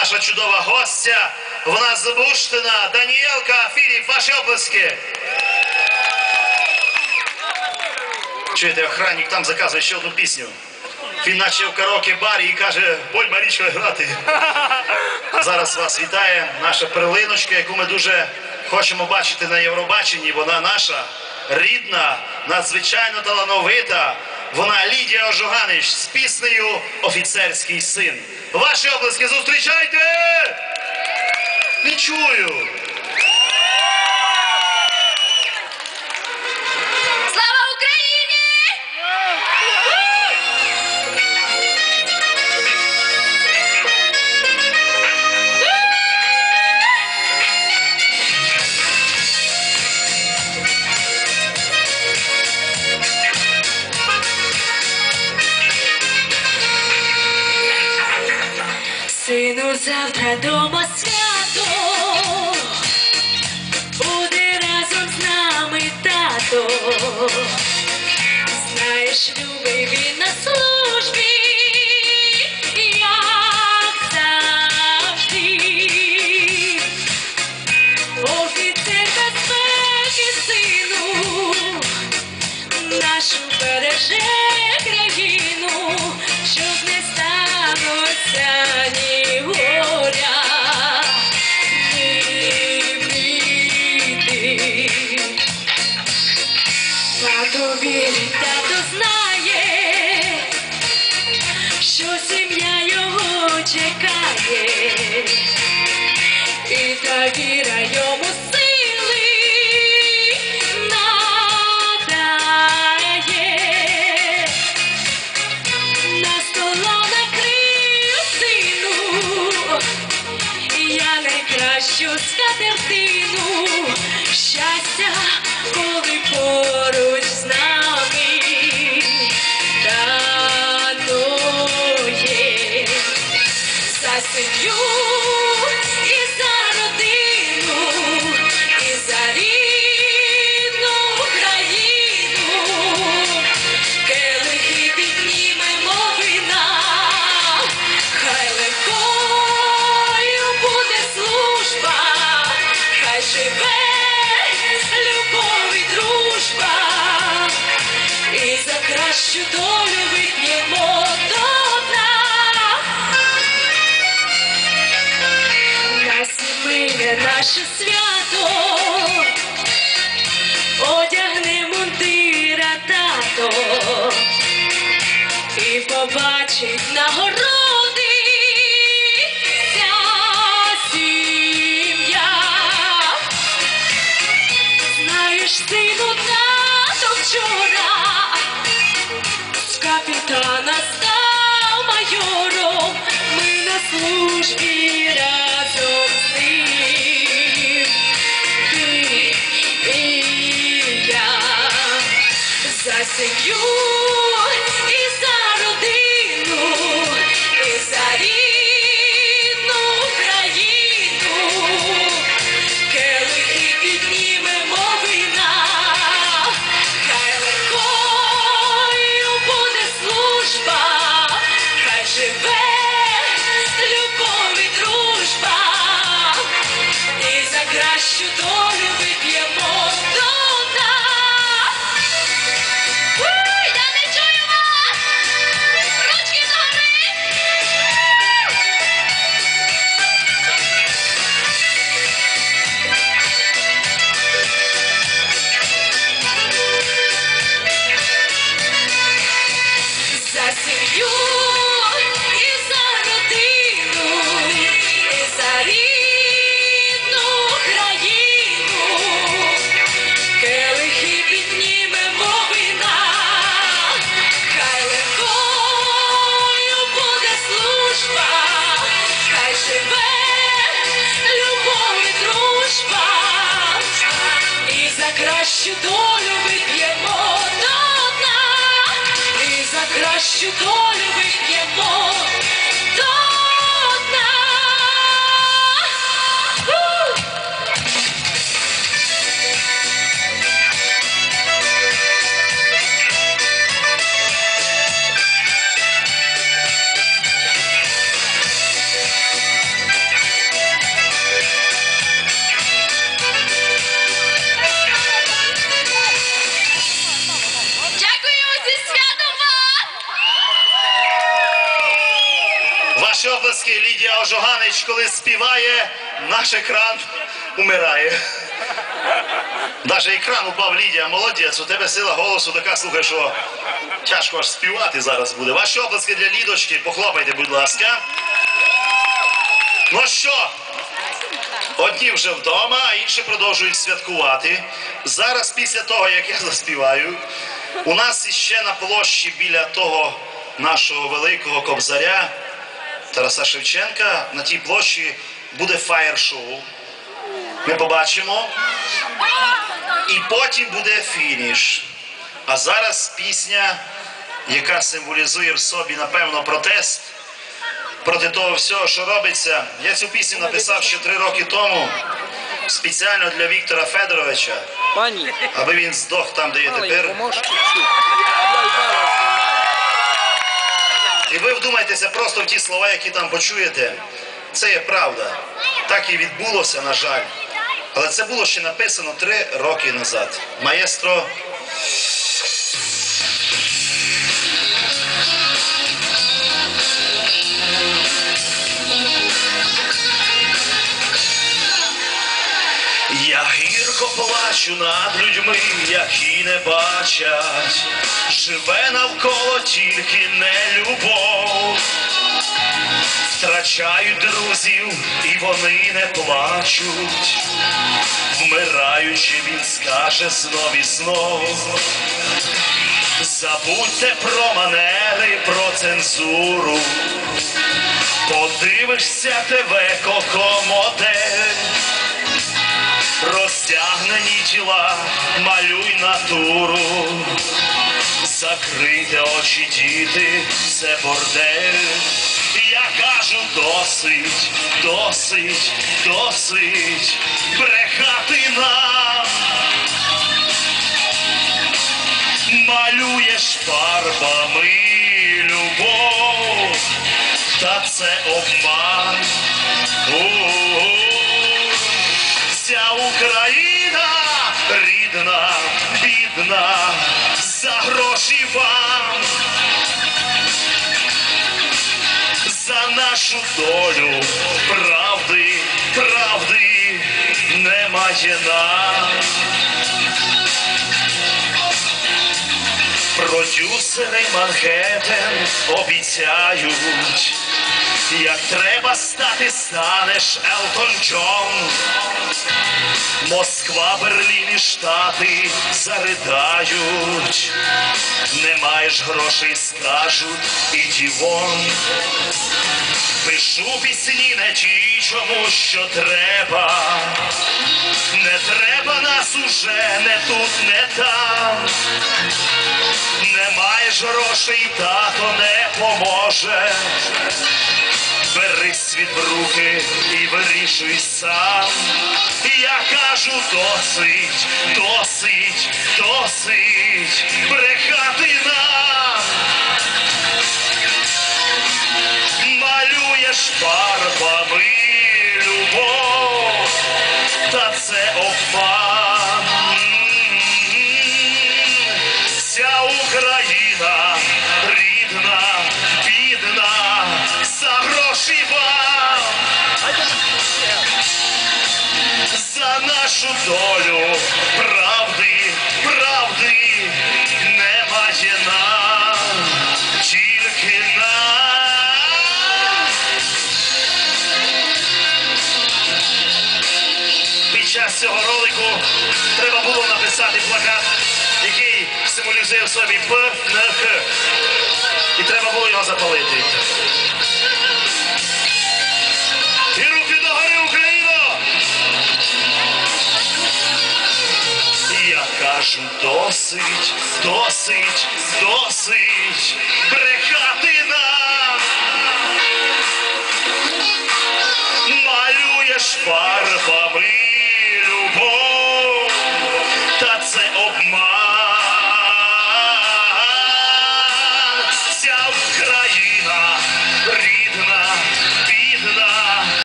Наша чудова гостя, вона з Буштина, Даніелка Філіп, ваші оплески. Чуєте, охранник там заказує ще одну пісню. Він наче в караоке барі і каже, боль Марічка грати. Зараз вас вітає наша прилиночка, яку ми дуже хочемо бачити на Євробаченні. Вона наша рідна, надзвичайно талановита. Вона Лідія Ожоганич з піснею Офіцерський син. Ваші облески зустрічайте! Не чую! Sinu to do with you. say you кращу долю вип'ємо до дна і за кращу долю. Оплески Лідія Ожоганич, коли співає, наш екран умирає. Даже екран упав Лідія, молодець, у тебе сила голосу така, слухай, що тяжко аж співати зараз буде. Ваші оплески для Лідочки, похлопайте, будь ласка. Ну що? Одні вже вдома, а інші продовжують святкувати. Зараз, після того, як я заспіваю, у нас іще на площі біля того нашого великого кобзаря Тараса Шевченка на тій площі буде фаєр-шоу. Ми побачимо. І потім буде фініш. А зараз пісня, яка символізує в собі, напевно, протест проти того всього, що робиться. Я цю пісню написав ще три роки тому, спеціально для Віктора Федоровича, аби він здох там, де є тепер. І ви вдумайтеся просто в ті слова, які там почуєте. Це є правда. Так і відбулося, на жаль. Але це було ще написано три роки назад. Маєстро. Гірко плачу над людьми, які не бачать, живе навколо тільки не любов. Втрачають друзів, і вони не плачуть. Вмираючи, він скаже знов і знов. Забудьте про манери, про цензуру. Подивишся тебе кокомодель. Розтягнені тіла, малюй натуру, закрийте очі, діти, це бордель. Я кажу, досить, досить, досить брехати нам. Рідна, бідна, за гроші вам, за нашу долю правди, правди немає нам. Продюсери Манхеттен обіцяють, як треба стати, станеш Елтон Джон. Москва, Берлін і Штати заридають. Не маєш грошей, скажуть, іди вон. Пишу пісні не ті, чому що треба. Не треба нас уже не тут, не там. Не маєш грошей, тато не поможе. Світ і вирішуй сам. Я кажу, досить, досить, досить собі П на Х. І треба було його запалити. І руки догори, Україно! Я кажу, досить, досить, досить.